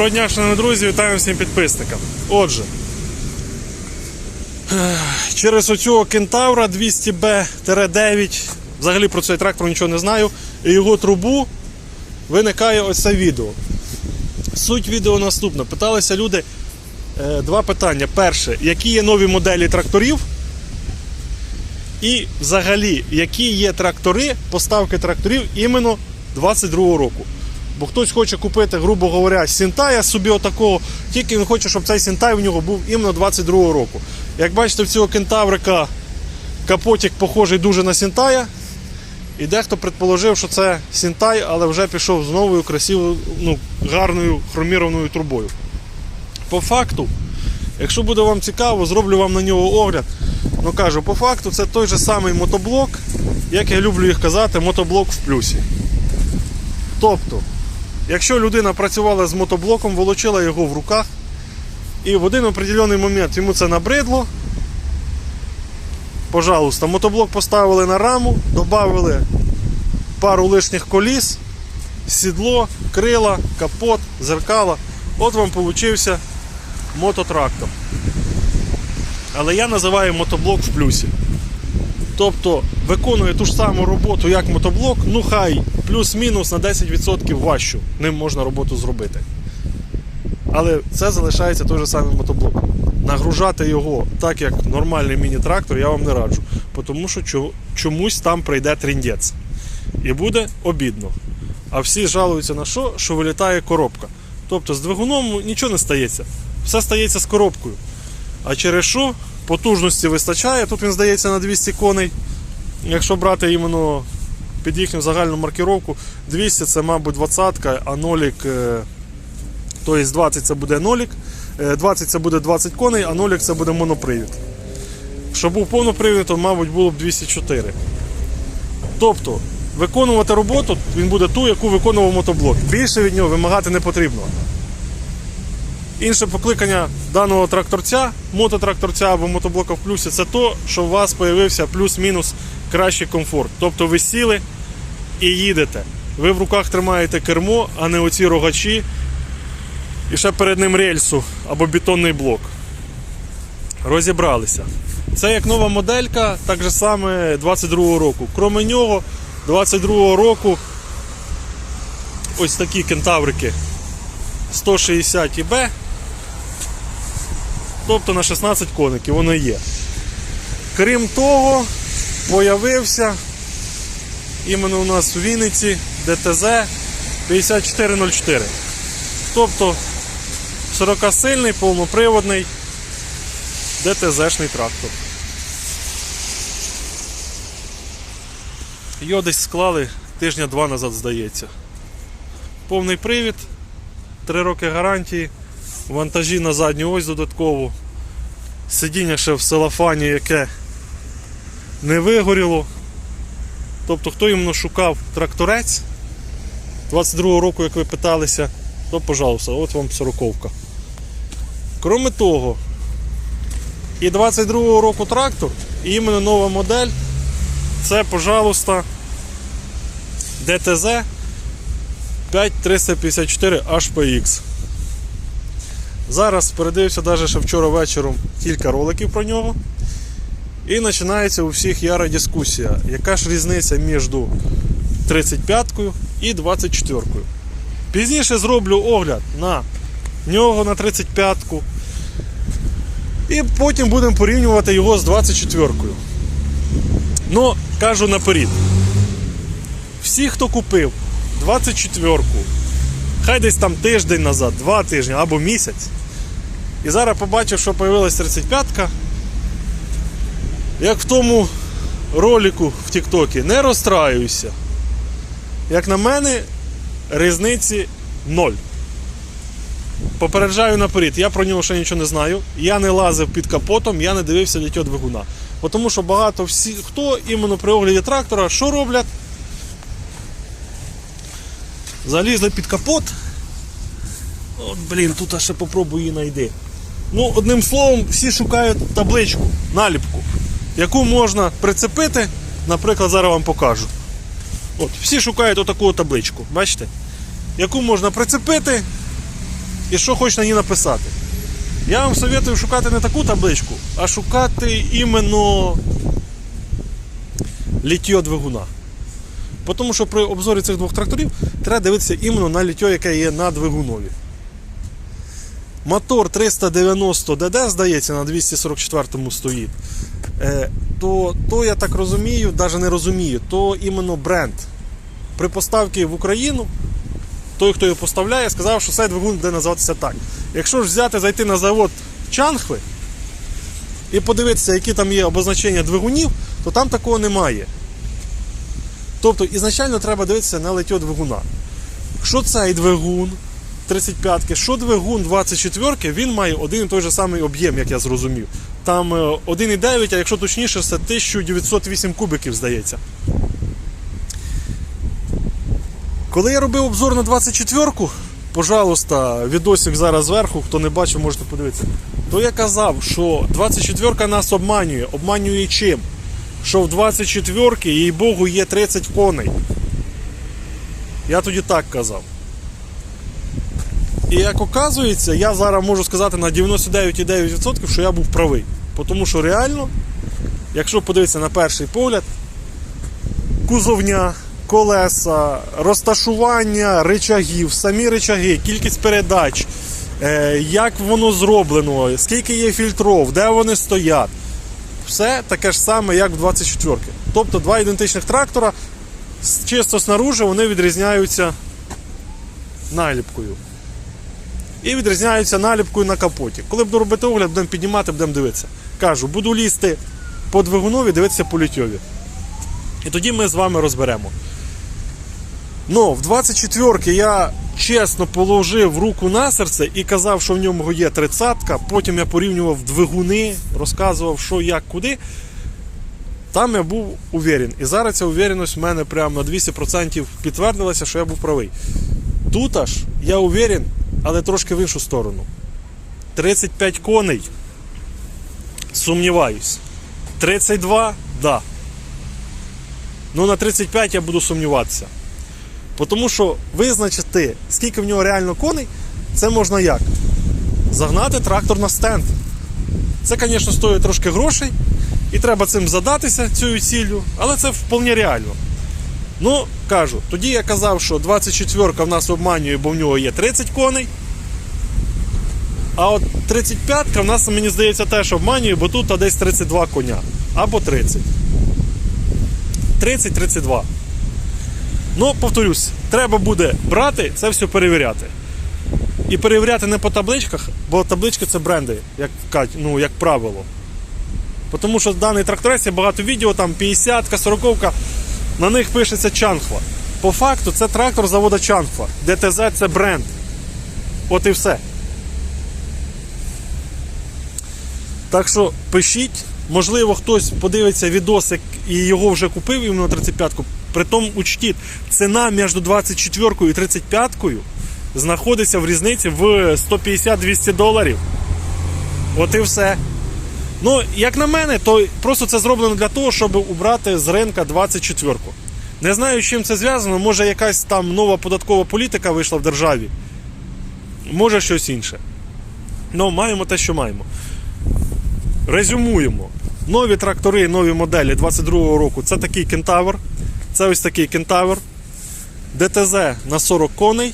Доброго дня, шановні друзі, вітаю всім підписникам. Отже, через оцього кентавра 200B-9, взагалі про цей трактор нічого не знаю, і його трубу виникає ось це відео. Суть відео наступна. Питалися люди е, два питання. Перше, які є нові моделі тракторів? І взагалі, які є трактори, поставки тракторів іменно 22-го року. Бо хтось хоче купити, грубо говоря, Сінтая собі отакого, тільки він хоче, щоб цей Сінтай у нього був іменно 22-го року. Як бачите, в цього кентаврика капотик похожий дуже на Сінтая. І дехто предположив, що це Сінтай, але вже пішов з новою красивою, ну, гарною хромірованою трубою. По факту, якщо буде вам цікаво, зроблю вам на нього огляд. Ну кажу, по факту це той же самий мотоблок, як я люблю їх казати, мотоблок в плюсі. Тобто, якщо людина працювала з мотоблоком, волочила його в руках, і в один определений момент йому це набридло. Пожалуйста, мотоблок поставили на раму, додали пару лишніх коліс, сідло, крила, капот, зеркала. От вам получився мототрактор. Але я називаю мотоблок в плюсі. Тобто виконує ту ж саму роботу, як мотоблок, ну хай плюс-мінус на 10% важчу ним можна роботу зробити. Але це залишається той же самий мотоблок. Нагружати його так, як нормальний міні-трактор, я вам не раджу. Тому що чомусь там прийде тріндець. І буде обідно. А всі жалуються на що? Що вилітає коробка. Тобто з двигуном нічого не стається. Все стається з коробкою. А через що потужності вистачає. Тут він здається на 200 коней. Якщо брати іменно під їхню загальну маркировку, 200 це, мабуть, 20, а нолік, е, тобто 20 це буде нолік, е, 20 це буде 20 коней, а нолік це буде монопривід. Якщо був повнопривід, то, мабуть, було б 204. Тобто, виконувати роботу він буде ту, яку виконував мотоблок. Більше від нього вимагати не потрібно. Інше покликання даного тракторця, мототракторця або мотоблока в плюсі, це то, що у вас з'явився плюс-мінус кращий комфорт. Тобто ви сіли і їдете. Ви в руках тримаєте кермо, а не оці рогачі. І ще перед ним рельсу або бетонний блок. Розібралися. Це як нова моделька, так же саме 22-го року. Кроме нього, 22-го року ось такі кентаврики 160 і Б. Тобто на 16 коників воно є. Крім того, появився іменно у нас у Вінниці ДТЗ 5404. Тобто 40-сильний повноприводний ДТЗ-шний трактор. Його десь склали тижня два назад, здається. Повний привід, 3 роки гарантії, вантажі на задню ось додатково, сидіння ще в селофані, яке не вигоріло. Тобто, хто іменно шукав тракторець 22-го року, як ви питалися, то, пожалуйста, от вам сороковка. Кроме того, і 22-го року трактор, і іменно нова модель, це, пожалуйста, ДТЗ 5354 HPX. Зараз передивився навіть ще вчора вечором кілька роликів про нього. І починається у всіх яра дискусія. Яка ж різниця між 35-кою і 24-кою? Пізніше зроблю огляд на нього на 35-ку. І потім будемо порівнювати його з 24-кою. Ну, кажу наперед. Всі, хто купив 24-ку, хай десь там тиждень назад, два тижні або місяць. І зараз побачив, що з'явилася 35-ка. Як в тому ролику в Тіктокі, не розстраюйся. Як на мене, різниці ноль. Попереджаю наперед, я про нього ще нічого не знаю. Я не лазив під капотом, я не дивився літьо двигуна. Тому що багато всі, хто іменно при огляді трактора, що роблять? Залізли під капот. От, блін, тут ще попробую її знайти. Ну, одним словом, всі шукають табличку, наліпку, яку можна прицепити. Наприклад, зараз вам покажу. От, всі шукають отаку табличку, бачите? Яку можна прицепити і що хочеш на ній написати. Я вам советую шукати не таку табличку, а шукати іменно літьо двигуна. Тому що при обзорі цих двох тракторів треба дивитися іменно на літьо, яке є на двигунові. Мотор 390 ДД, здається, на 244-му стоїть. Е, то, то я так розумію, навіть не розумію, то іменно бренд. При поставці в Україну той, хто його поставляє, сказав, що цей двигун буде називатися так. Якщо ж взяти, зайти на завод Чанхви і подивитися, які там є обозначення двигунів, то там такого немає. Тобто ізначально треба дивитися на летьо двигуна. Що цей двигун 35-ки, що двигун 24-ки, він має один і той же самий об'єм, як я зрозумів. Там е, 1,9, а якщо точніше, це 1908 кубиків, здається. Коли я робив обзор на 24-ку, пожалуйста, відосик зараз зверху, хто не бачив, можете подивитися. То я казав, що 24-ка нас обманює. Обманює чим? Що в 24-ки, їй Богу, є 30 коней. Я тоді так казав. І як оказується, я зараз можу сказати на 99,9%, що я був правий. Тому що реально, якщо подивитися на перший погляд, кузовня, колеса, розташування речагів, самі речаги, кількість передач, е, як воно зроблено, скільки є фільтров, де вони стоять. Все таке ж саме, як в 24 ки Тобто два ідентичних трактора, чисто снаружи вони відрізняються наліпкою. І відрізняються наліпкою на капоті. Коли буду робити огляд, будемо піднімати, будемо дивитися. Кажу, буду лізти по двигунові, дивитися по літьові. І тоді ми з вами розберемо. Ну, в 24-ки я чесно положив руку на серце і казав, що в ньому є тридцятка. Потім я порівнював двигуни, розказував, що як, куди. Там я був уверен. І зараз ця увереність в мене прямо на 200% підтвердилася, що я був правий. Тут аж я уверен, але трошки в іншу сторону. 35 коней. Сумніваюсь. 32 да. Ну на 35 я буду сумніватися. Тому що визначити, скільки в нього реально коней, це можна як? Загнати трактор на стенд. Це, звісно, стоїть трошки грошей, і треба цим задатися, цією ціллю, але це вполне реально. Ну, кажу, тоді я казав, що 24-ка в нас обманює, бо в нього є 30 коней. А от 35-ка в нас, мені здається, теж обманює, бо тут десь 32 коня. Або 30. 30-32. Ну, повторюсь, треба буде брати, це все перевіряти. І перевіряти не по табличках, бо таблички це бренди, як, ну, як правило. Тому що даний тракторець є багато відео, там 50-ка, 40-ка, на них пишеться Чанхва. По факту це трактор заводу Чанхва. ДТЗ це бренд. От і все. Так що пишіть, можливо, хтось подивиться відосик і його вже купив іменно 35-ку. Притом учтіть, ціна між 24 і 35 знаходиться в різниці в 150-200 доларів. От і все. Ну, як на мене, то просто це зроблено для того, щоб убрати з ринка 24-ку. Не знаю, з чим це зв'язано, може якась там нова податкова політика вийшла в державі, може щось інше. Ну, маємо те, що маємо. Резюмуємо. Нові трактори, нові моделі 22-го року це такий кентавр. Це ось такий кентавр. ДТЗ на 40 коней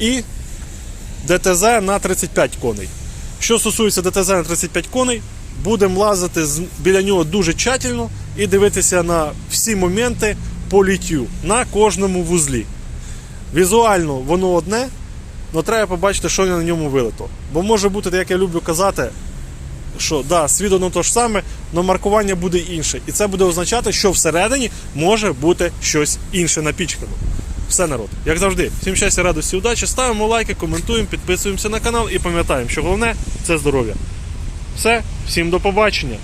і ДТЗ на 35 коней. Що стосується ДТЗ на 35 коней, будемо лазити біля нього дуже тщательно і дивитися на всі моменти по літтю на кожному вузлі. Візуально воно одне, але треба побачити, що на ньому вилито. Бо може бути, як я люблю казати, що да, світ одно то ж саме, але маркування буде інше. І це буде означати, що всередині може бути щось інше напічкано. Все народ. Як завжди, всім щастя, радості, удачі. Ставимо лайки, коментуємо, підписуємося на канал і пам'ятаємо, що головне це здоров'я. Все, всім до побачення.